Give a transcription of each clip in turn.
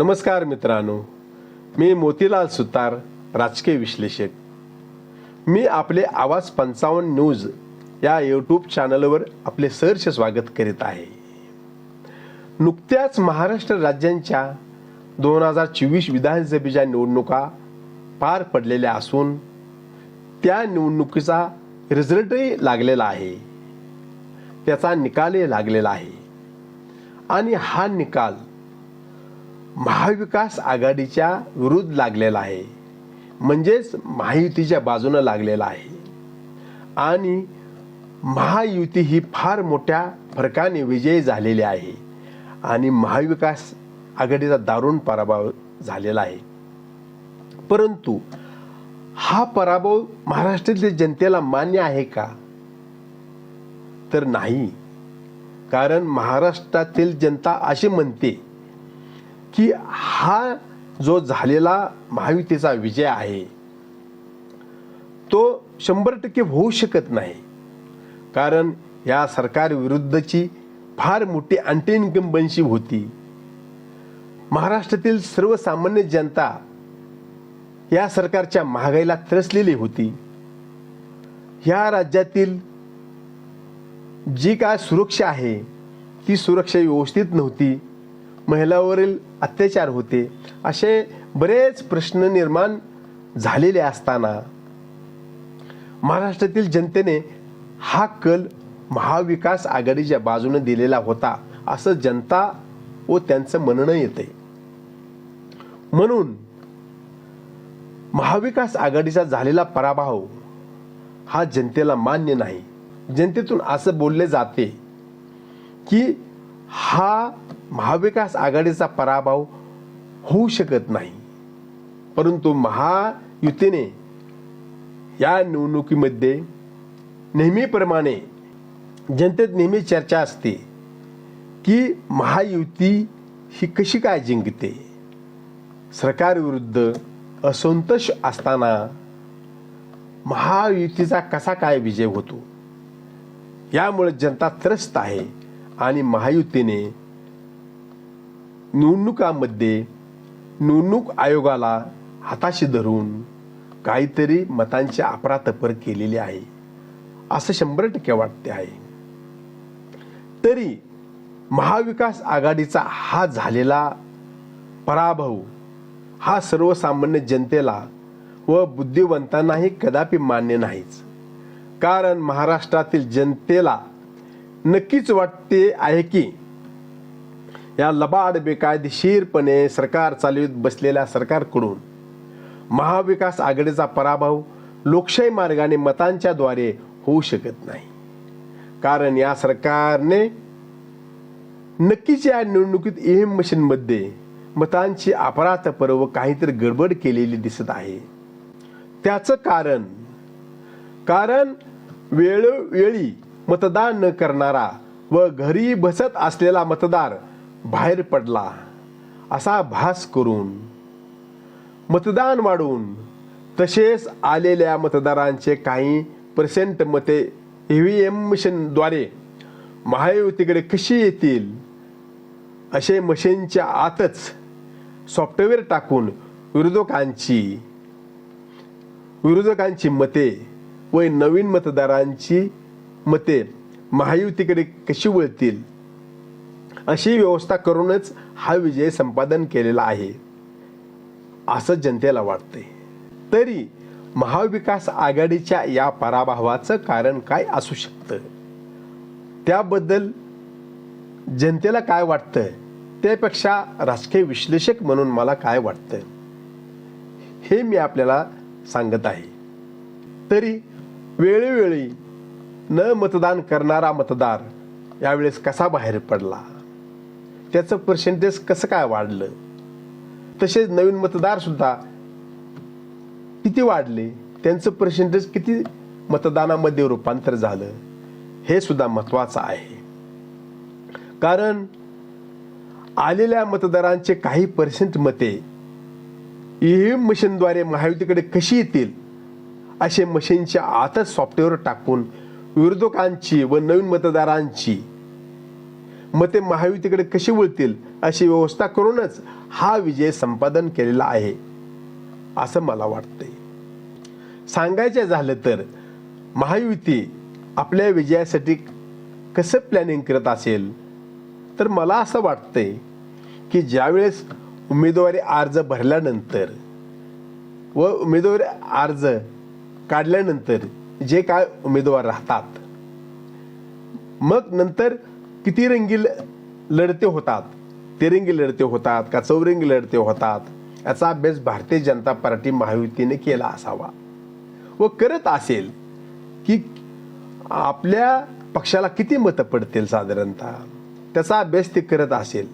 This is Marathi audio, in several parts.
नमस्कार मित्रांनो. मी मोतीलाल सुतार राजकीय विश्लेषक. मी आपले आवाज पंचावन्न न्यूज या यूट्यूब चॅनलवर आपले सहर्ष स्वागत करीत आहे. नुकत्याच महाराष्ट्र राज्यांच्या दोन हजार चोवीस विधानसभेच्या निवडणुका पार पडलेल्या असून त्या निवडणुकीचा रिझल्टही लागलेला आहे. त्याचा निकालही लागलेला आहे. आणि हा निकाल महाविकास आघाडीच्या विरुद्ध लागलेला आहे. म्हणजेच महायुतीच्या बाजूनं लागलेला आहे. आणि महायुती ही फार मोठ्या फरकाने विजयी झालेली आहे. आणि महाविकास आघाडीचा दारुण पराभव झालेला आहे. परंतु हा पराभव महाराष्ट्रातील जनतेला मान्य आहे का? तर नाही. कारण महाराष्ट्रातील जनता असे म्हणते की हा जो झालेला महायुतीचा विजय आहे तो शंभर टक्के होऊ शकत नाही. कारण या सरकारविरुद्धची फार मोठी अँटी होती. महाराष्ट्रातील सर्वसामान्य जनता या सरकारच्या महागाईला त्रसलेली होती. ह्या राज्यातील जी काय सुरक्षा आहे ती सुरक्षा व्यवस्थित नव्हती. महिलावरील अत्याचार होते. असे बरेच प्रश्न निर्माण झालेले असताना महाराष्ट्रातील जनतेने हा कल महाविकास आघाडीच्या बाजूने दिलेला होता असं जनता व त्यांचं म्हणणं येते म्हणून महाविकास आघाडीचा झालेला पराभव हा जनतेला मान्य नाही. जनतेतून असं बोलले जाते की हा महाविकास आघाडीचा पराभव होऊ शकत नाही. परंतु महायुतीने या निवडणुकीमध्ये नेहमीप्रमाणे जनतेत नेहमी चर्चा असते की महायुती ही कशी काय जिंकते? सरकारविरुद्ध असंतोष असताना महायुतीचा कसा काय विजय होतो? यामुळे जनता त्रस्त आहे. आणि महायुतीने निवडणुकामध्ये निवडणूक आयोगाला हाताशी धरून काहीतरी मतांची अपरातपर केलेली आहे. असं शंभर टक्के वाटते आहे. तरी महाविकास आघाडीचा हा झालेला पराभव हा सर्वसामान्य जनतेला व बुद्धिवंतांनाही कदापि मान्य नाहीच. कारण महाराष्ट्रातील जनतेला नक्कीच वाटते आहे की. या लबाड बेकायदेशीरपणे सरकार चालवित बसलेल्या सरकारकडून महाविकास आघाडीचा पराभव लोकशाही मार्गाने मतांच्या द्वारे होऊ शकत नाही. कारण या सरकारने नक्कीच या निवडणुकीत एम मशीनमध्ये मतांची अपराध पर्व काहीतरी गडबड केलेली दिसत आहे. त्याचं कारण कारण वेळोवेळी मतदान न करणारा व घरी बसत असलेला मतदार बाहेर पडला. असा भास करून मतदान वाढवून तसेच आलेल्या मतदारांचे काही पर्सेंट मते ईव्हीएम मशीनद्वारे महायुतीकडे कशी येतील? असे मशीनच्या आतच सॉफ्टवेअर टाकून विरोधकांची विरोधकांची मते व नवीन मतदारांची मते महायुतीकडे कशी वळतील? अशी व्यवस्था करूनच हा विजय संपादन केलेला आहे असं जनतेला वाटते तरी महाविकास आघाडीच्या या पराभवाचं कारण काय असू शकतं? त्याबद्दल जनतेला काय वाटतं त्यापेक्षा राजकीय विश्लेषक म्हणून मला काय वाटतं हे मी आपल्याला सांगत आहे. तरी वेळोवेळी न मतदान करणारा मतदार यावेळेस कसा बाहेर पडला? त्याचं पर्सेंटेज कसं काय वाढलं? तसेच नवीन मतदार सुद्धा किती वाढले? त्यांचं पर्सेंटेज किती मतदानामध्ये रूपांतर झालं? हे सुद्धा महत्वाचं आहे. कारण आलेल्या मतदारांचे काही पर्सेंट मते ईव्हीएम मशीनद्वारे महायुतीकडे कशी येतील? असे मशीनच्या आतच सॉफ्टवेअर टाकून विरोधकांची व नवीन मतदारांची. मते महायुतीकडे कशी वळतील? अशी व्यवस्था करूनच हा विजय संपादन केलेला आहे असं मला वाटतंय. सांगायचं झालं तर महायुती आपल्या विजयासाठी कसं प्लॅनिंग करत असेल? तर मला असं वाटतंय की ज्यावेळेस उमेदवारी अर्ज भरल्यानंतर व उमेदवारी अर्ज काढल्यानंतर जे काय उमेदवार राहतात. मग नंतर किती रंगी ल- लढते होतात? तिरंगी लढते होतात का चौरंगी लढते होतात? याचा अभ्यास भारतीय जनता पार्टी महायुतीने केला असावा. व करत असेल की आपल्या पक्षाला किती मतं पडतील साधारणतः? त्याचा अभ्यास ते करत असेल.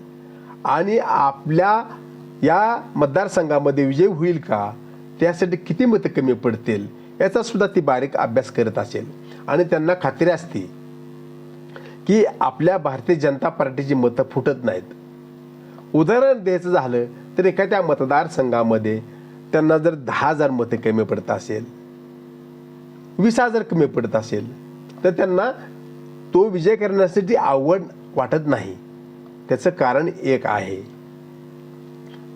आणि आपल्या या मतदारसंघामध्ये विजय होईल का? त्यासाठी किती मतं कमी पडतील? याचासुद्धा ती बारीक अभ्यास करत असेल. आणि त्यांना खात्री असते की आपल्या भारतीय जनता पार्टीची मतं फुटत नाहीत. उदाहरण द्यायचं झालं तर एखाद्या मतदारसंघामध्ये त्यांना जर दहा हजार मतं कमी पडत असेल वीस हजार कमी पडत असेल तर त्यांना तो विजय करण्यासाठी आवड वाटत नाही. त्याचं कारण एक आहे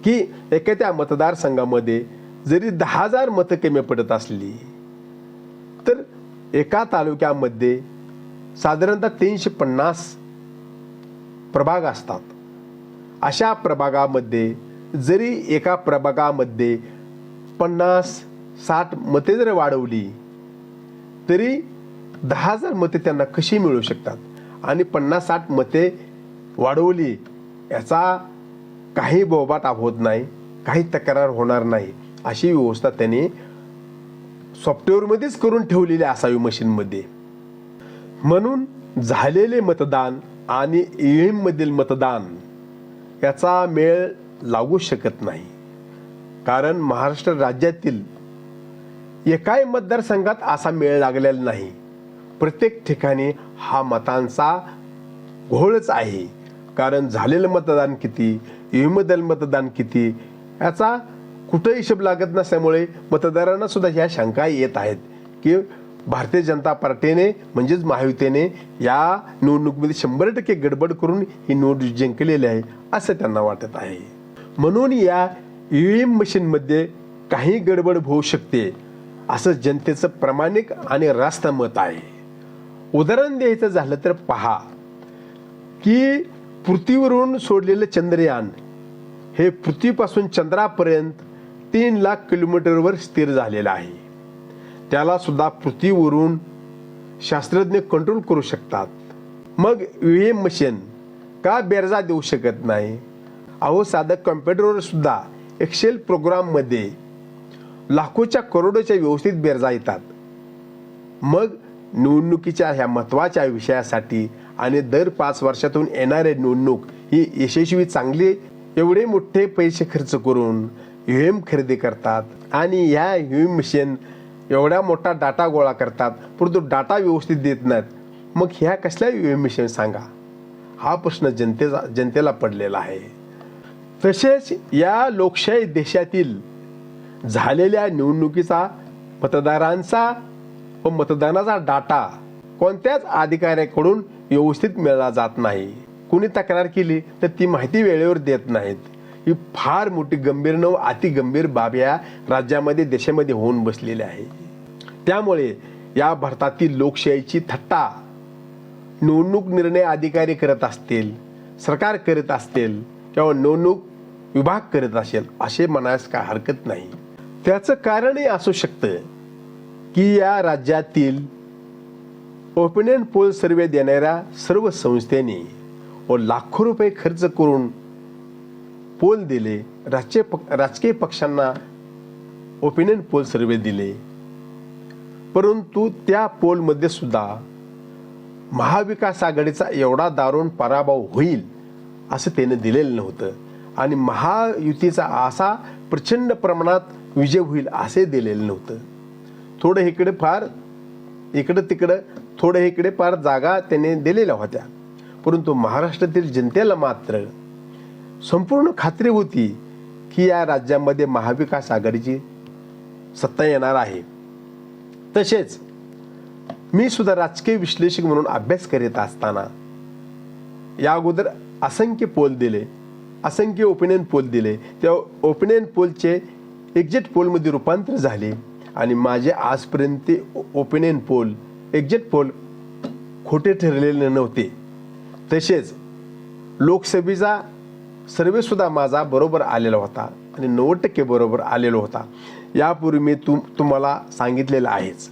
की एखाद्या मतदारसंघामध्ये जरी दहा हजार मतं कमी पडत असली एका तालुक्यामध्ये साधारणतः तीनशे पन्नास प्रभाग असतात. अशा प्रभागामध्ये जरी एका प्रभागामध्ये पन्नास साठ मते जर वाढवली तरी दहा हजार मते त्यांना कशी मिळू शकतात? आणि पन्नास साठ मते वाढवली याचा काही बोबाट होत नाही काही तक्रार होणार नाही अशी व्यवस्था त्यांनी सॉफ्टवेअरमध्येच करून ठेवलेली असावी मशीनमध्ये. म्हणून झालेले मतदान आणि ईव्हीएम मधील मतदान याचा मेळ लागू शकत नाही. कारण महाराष्ट्र राज्यातील एकाही मतदारसंघात असा मेळ लागलेला नाही. प्रत्येक ठिकाणी हा मतांचा घोळच आहे. कारण झालेलं मतदान किती ईव्हीएममधील मतदान किती याचा कुठं हिशोब लागत नसल्यामुळे मतदारांना सुद्धा ह्या शंका येत आहेत की भारतीय जनता पार्टीने म्हणजेच महायुतीने या निवडणुकीमध्ये शंभर टक्के गडबड करून ही निवडणूक जिंकलेली आहे असं त्यांना वाटत आहे. म्हणून या ईव्हीएम मशीनमध्ये काही गडबड होऊ शकते असं जनतेचं प्रामाणिक आणि रास्त मत आहे. उदाहरण द्यायचं झालं तर पहा की पृथ्वीवरून सोडलेलं चंद्रयान हे पृथ्वीपासून चंद्रापर्यंत तीन लाख किलोमीटरवर स्थिर झालेला आहे. त्याला सुद्धा पृथ्वीवरून शास्त्रज्ञ कंट्रोल करू शकतात. मग एम मशीन का बेरजा देऊ शकत नाही? अहो साधं कॉम्प्युटरवर सुद्धा एक्सेल प्रोग्राममध्ये लाखोच्या करोडोच्या व्यवस्थित बेरजा येतात. मग निवडणुकीच्या ह्या महत्त्वाच्या विषयासाठी आणि दर पाच वर्षातून येणारे निवडणूक ही यशस्वी चांगली एवढे मोठे पैसे खर्च करून व्हीएम खरेदी करतात आणि ह्या एम मशीन एवढा मोठा डाटा गोळा करतात परंतु डाटा व्यवस्थित देत नाहीत. मग ह्या कसल्या व्हीएम मशीन सांगा? हा प्रश्न जनतेचा जनतेला पडलेला आहे. तसेच या लोकशाही देशातील झालेल्या निवडणुकीचा मतदारांचा व मतदानाचा डाटा कोणत्याच अधिकाऱ्याकडून व्यवस्थित मिळला जात नाही. कुणी तक्रार केली तर ती माहिती वेळेवर देत नाहीत. ही फार मोठी गंभीर न अति गंभीर बाब या राज्यामध्ये देशामध्ये होऊन बसलेली आहे. त्यामुळे या भारतातील लोकशाहीची थट्टा निवडणूक निर्णय अधिकारी करत असतील सरकार करत असतील किंवा निवडणूक विभाग करत असेल असे म्हणायस काय हरकत नाही. त्याचं कारणही असू शकतं की या राज्यातील ओपिनियन पोल सर्वे देणाऱ्या सर्व संस्थेने व लाखो रुपये खर्च करून पोल दिले राजकीय पक राजकीय पक्षांना ओपिनियन पोल सर्वे दिले. परंतु त्या पोलमध्ये सुद्धा महाविकास आघाडीचा एवढा दारुण पराभव होईल असं त्याने दिलेलं नव्हतं. आणि महायुतीचा असा प्रचंड प्रमाणात विजय होईल असे दिलेलं नव्हतं. थोडं इकडे फार इकडं तिकडं थोडं इकडे फार जागा त्याने दिलेल्या होत्या. परंतु महाराष्ट्रातील जनतेला मात्र संपूर्ण खात्री होती की या राज्यामध्ये महाविकास आघाडीची सत्ता येणार आहे. तसेच मी सुद्धा राजकीय विश्लेषक म्हणून अभ्यास करीत असताना या अगोदर असंख्य पोल दिले असंख्य ओपिनियन पोल दिले. त्या ओपिनियन पोलचे एक्झिट पोलमध्ये रूपांतर झाले आणि माझे आजपर्यंत ओपिनियन पोल एक्झिट पोल खोटे ठरलेले नव्हते. तसेच लोकसभेचा सर्वेसुद्धा माझा बरोबर आलेला होता आणि नव्वद टक्के बरोबर आलेला होता. यापूर्वी मी तुम तुम्हाला सांगितलेलं आहेच.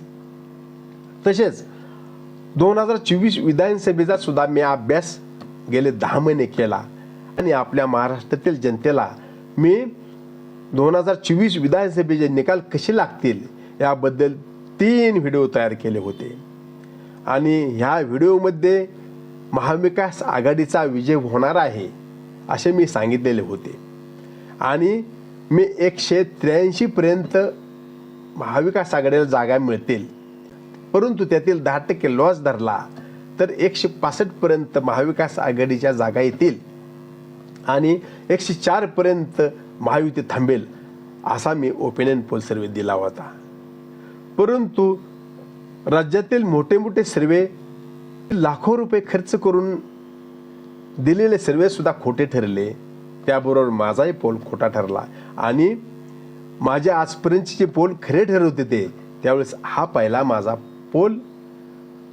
तसेच दोन हजार चोवीस विधानसभेचा सुद्धा मी अभ्यास गेले दहा महिने केला आणि आपल्या महाराष्ट्रातील जनतेला मी दोन हजार चोवीस विधानसभेचे निकाल कसे लागतील याबद्दल तीन व्हिडिओ तयार केले होते. आणि ह्या व्हिडिओमध्ये महाविकास आघाडीचा विजय होणार आहे. असे मी सांगितलेले होते. आणि मी एकशे त्र्याऐंशीपर्यंत महाविकास आघाडीला जागा मिळतील. परंतु त्यातील दहा टक्के लॉस धरला तर एकशे पासष्टपर्यंत महाविकास आघाडीच्या जागा येतील. आणि एकशे चारपर्यंत महायुती थांबेल असा मी ओपिनियन पोल सर्वे दिला होता. परंतु राज्यातील मोठे मोठे सर्वे लाखो रुपये खर्च करून दिलेले सर्वेसुद्धा खोटे ठरले. त्याबरोबर माझाही पोल खोटा ठरला. आणि माझे आजपर्यंतचे जे पोल खरे ठरवते ते त्यावेळेस हा पहिला माझा पोल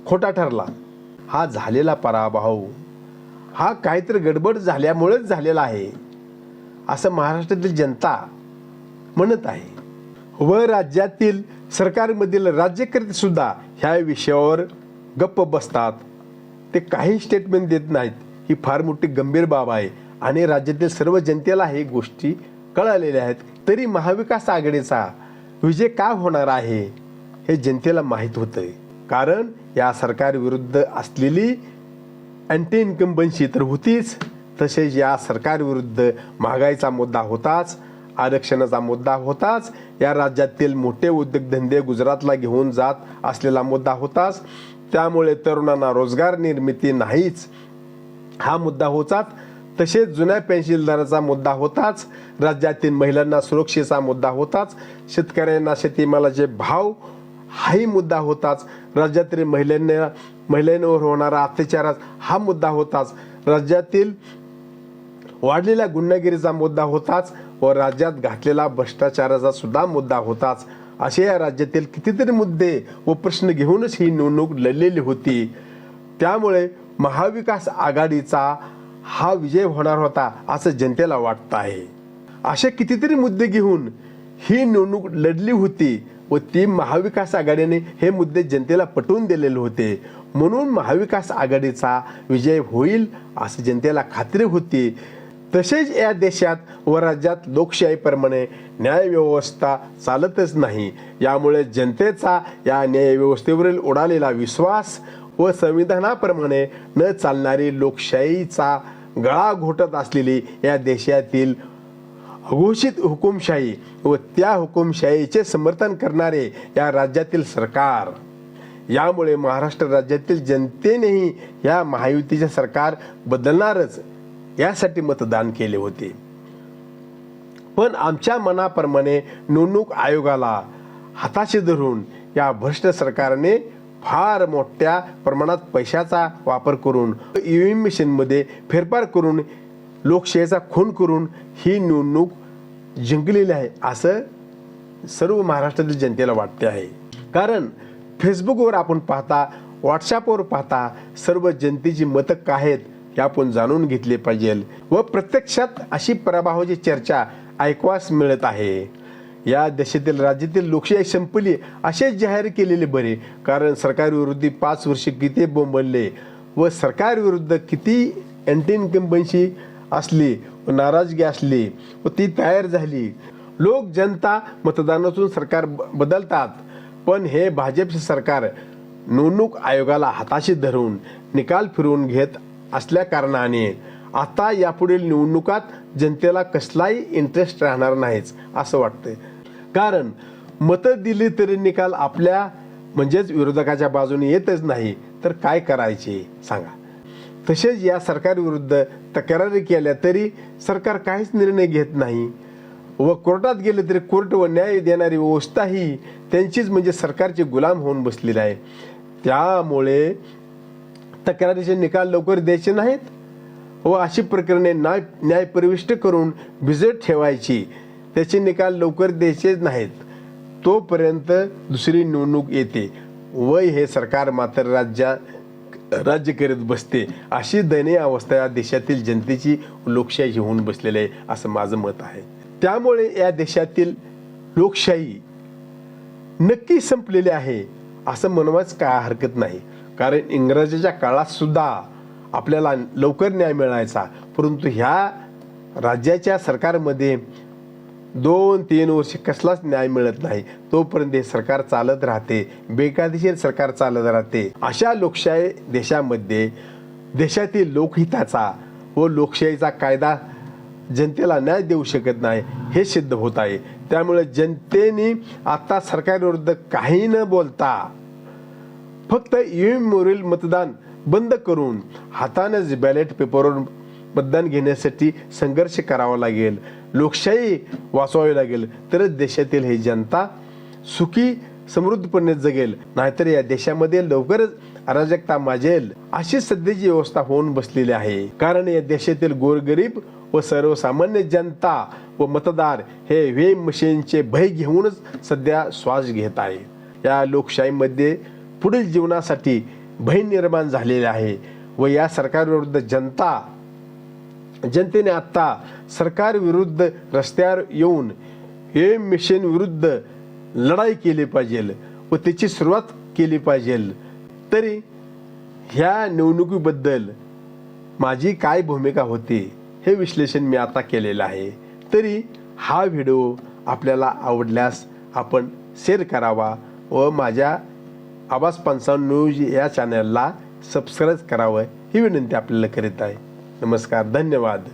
खोटा ठरला. हा झालेला पराभव. हा काहीतरी गडबड झाल्यामुळेच झालेला आहे असं महाराष्ट्रातील जनता म्हणत आहे. व राज्यातील सरकारमधील राज्यकर्ते सुद्धा ह्या विषयावर गप्प बसतात. ते काही स्टेटमेंट देत नाहीत. ही फार मोठी गंभीर बाब आहे. आणि राज्यातील सर्व जनतेला हे गोष्टी कळालेल्या आहेत. तरी महाविकास आघाडीचा विजय का होणार आहे हे जनतेला माहीत होतंय. कारण या सरकारविरुद्ध असलेली अँटी इन्कम्बन्सी तर होतीच तसेच या सरकारविरुद्ध महागाईचा मुद्दा होताच आरक्षणाचा मुद्दा होताच या राज्यातील मोठे उद्योगधंदे गुजरातला घेऊन जात असलेला मुद्दा होताच. त्यामुळे तरुणांना रोजगार निर्मिती नाहीच हा मुद्दा होताच. तसेच जुन्या पेन्शिलदाराचा मुद्दा होताच. राज्यातील महिलांना सुरक्षेचा मुद्दा होताच. शेतकऱ्यांना शेतीमालाचे भाव हाही मुद्दा होताच. राज्यातील महिलांना महिलांवर होणारा अत्याचार हा मुद्दा होताच. राज्यातील वाढलेल्या गुन्हेगिरीचा मुद्दा होताच व राज्यात घातलेला भ्रष्टाचाराचा सुद्धा मुद्दा होताच. असे या राज्यातील कितीतरी मुद्दे व प्रश्न घेऊनच ही निवडणूक लढलेली होती. त्यामुळे महाविकास आघाडीचा हा विजय होणार होता असं जनतेला वाटतं आहे. असे कितीतरी मुद्दे घेऊन ही निवडणूक लढली होती व ती महाविकास आघाडीने हे मुद्दे जनतेला पटवून दिलेले होते. म्हणून महाविकास आघाडीचा विजय होईल असं जनतेला खात्री होती. तसेच या देशात व राज्यात लोकशाहीप्रमाणे न्यायव्यवस्था चालतच नाही. यामुळे जनतेचा या न्यायव्यवस्थेवरील उडालेला विश्वास व संविधानाप्रमाणे न चालणारी लोकशाहीचा गळा घोटत असलेली या देशातील अघोषित हुकुमशाही व त्या हुकुमशाहीचे समर्थन करणारे या राज्यातील सरकार. यामुळे महाराष्ट्र राज्यातील जनतेनेही या महायुतीचे सरकार बदलणारच यासाठी मतदान केले होते. पण आमच्या मनाप्रमाणे निवडणूक आयोगाला हाताशी धरून या भ्रष्ट सरकारने फार मोठ्या प्रमाणात पैशाचा वापर करून ईव्हीएम मशीनमध्ये फेरफार करून लोकशाहीचा खून करून ही निवडणूक जिंकलेली आहे असं सर्व महाराष्ट्रातील जनतेला वाटते आहे. कारण फेसबुकवर आपण पाहता व्हॉट्सॲपवर पाहता सर्व जनतेची मतं काय आहेत हे आपण जाणून घेतले पाहिजे व प्रत्यक्षात अशी पराभवाची चर्चा ऐकवास मिळत आहे. या देशातील राज्यातील लोकशाही संपली. असेच जाहीर केलेले बरे. कारण सरकारविरुद्ध पाच वर्षे किती बोंबलले व सरकारविरुद्ध किती अँटी इन्कम्बन्सी असली? व नाराजगी असली? व ती तयार झाली? लोक जनता मतदानातून सरकार बदलतात. पण हे भाजपचे सरकार निवडणूक आयोगाला हाताशी धरून निकाल फिरवून घेत असल्या कारणाने आता यापुढील निवडणुकात जनतेला कसलाही इंटरेस्ट राहणार नाहीच असं वाटतंय. कारण मतं दिली तरी निकाल आपल्या म्हणजेच विरोधकाच्या बाजूने येतच नाही तर काय करायचे सांगा. तसेच या सरकारविरुद्ध तक्रारी केल्या तरी सरकार काहीच निर्णय घेत नाही व कोर्टात गेले तरी कोर्ट व न्याय देणारी व्यवस्थाही त्यांचीच म्हणजे सरकारचे गुलाम होऊन बसलेली आहे. त्यामुळे तक्रारीचे निकाल लवकर द्यायचे नाहीत व अशी प्रकरणे न्याय न्यायप्रविष्ट करून भिजत ठेवायची. त्याचे निकाल लवकर द्यायचेच नाहीत. तोपर्यंत दुसरी निवडणूक येते. वय हे सरकार मात्र राज्या राज्य करीत बसते. अशी दयनीय अवस्था या देशातील जनतेची लोकशाही होऊन बसलेली आहे असं माझं मत आहे. त्यामुळे या देशातील लोकशाही नक्की संपलेली आहे असं म्हणवाच काय हरकत नाही. कारण इंग्रजाच्या काळात सुद्धा आपल्याला लवकर न्याय मिळायचा. परंतु ह्या राज्याच्या सरकारमध्ये दोन तीन वर्ष कसलाच न्याय मिळत नाही. तोपर्यंत हे सरकार चालत राहते. बेकायदेशीर सरकार चालत राहते. अशा लोकशाही देशामध्ये देशातील लोकहिताचा व लोकशाहीचा कायदा जनतेला न्याय देऊ शकत नाही हे सिद्ध होत आहे. त्यामुळे जनतेने आता सरकारविरुद्ध काही न बोलता फक्त ईव्हीएमवरील मतदान बंद करून हातानेच बॅलेट पेपरवर मतदान घेण्यासाठी संघर्ष करावा लागेल लोकशाही वाचवावी लागेल तरच देशातील ही जनता सुखी समृद्धपणे जगेल. नाहीतर या देशामध्ये लवकरच अराजकता माजेल अशी सध्याची व्यवस्था होऊन बसलेली आहे. कारण या देशातील गोरगरीब व सर्वसामान्य जनता व मतदार हे व्हीएम मशीनचे भय घेऊनच सध्या श्वास घेत आहे. या लोकशाहीमध्ये पुढील जीवनासाठी भय निर्माण झालेले आहे व या सरकारविरुद्ध जनता जनतेने आत्ता सरकार विरुद्ध रस्त्यावर येऊन हे मिशन विरुद्ध लढाई केली पाहिजे व त्याची सुरुवात केली पाहिजे. तरी ह्या निवडणुकीबद्दल माझी काय भूमिका होती हे विश्लेषण मी आता केलेलं आहे. तरी हा व्हिडिओ आपल्याला आवडल्यास आपण शेअर करावा व माझ्या आवाज पंचावन्न न्यूज या चॅनलला सबस्क्राईब करावं ही विनंती आपल्याला करीत आहे. नमस्कार धन्यवाद.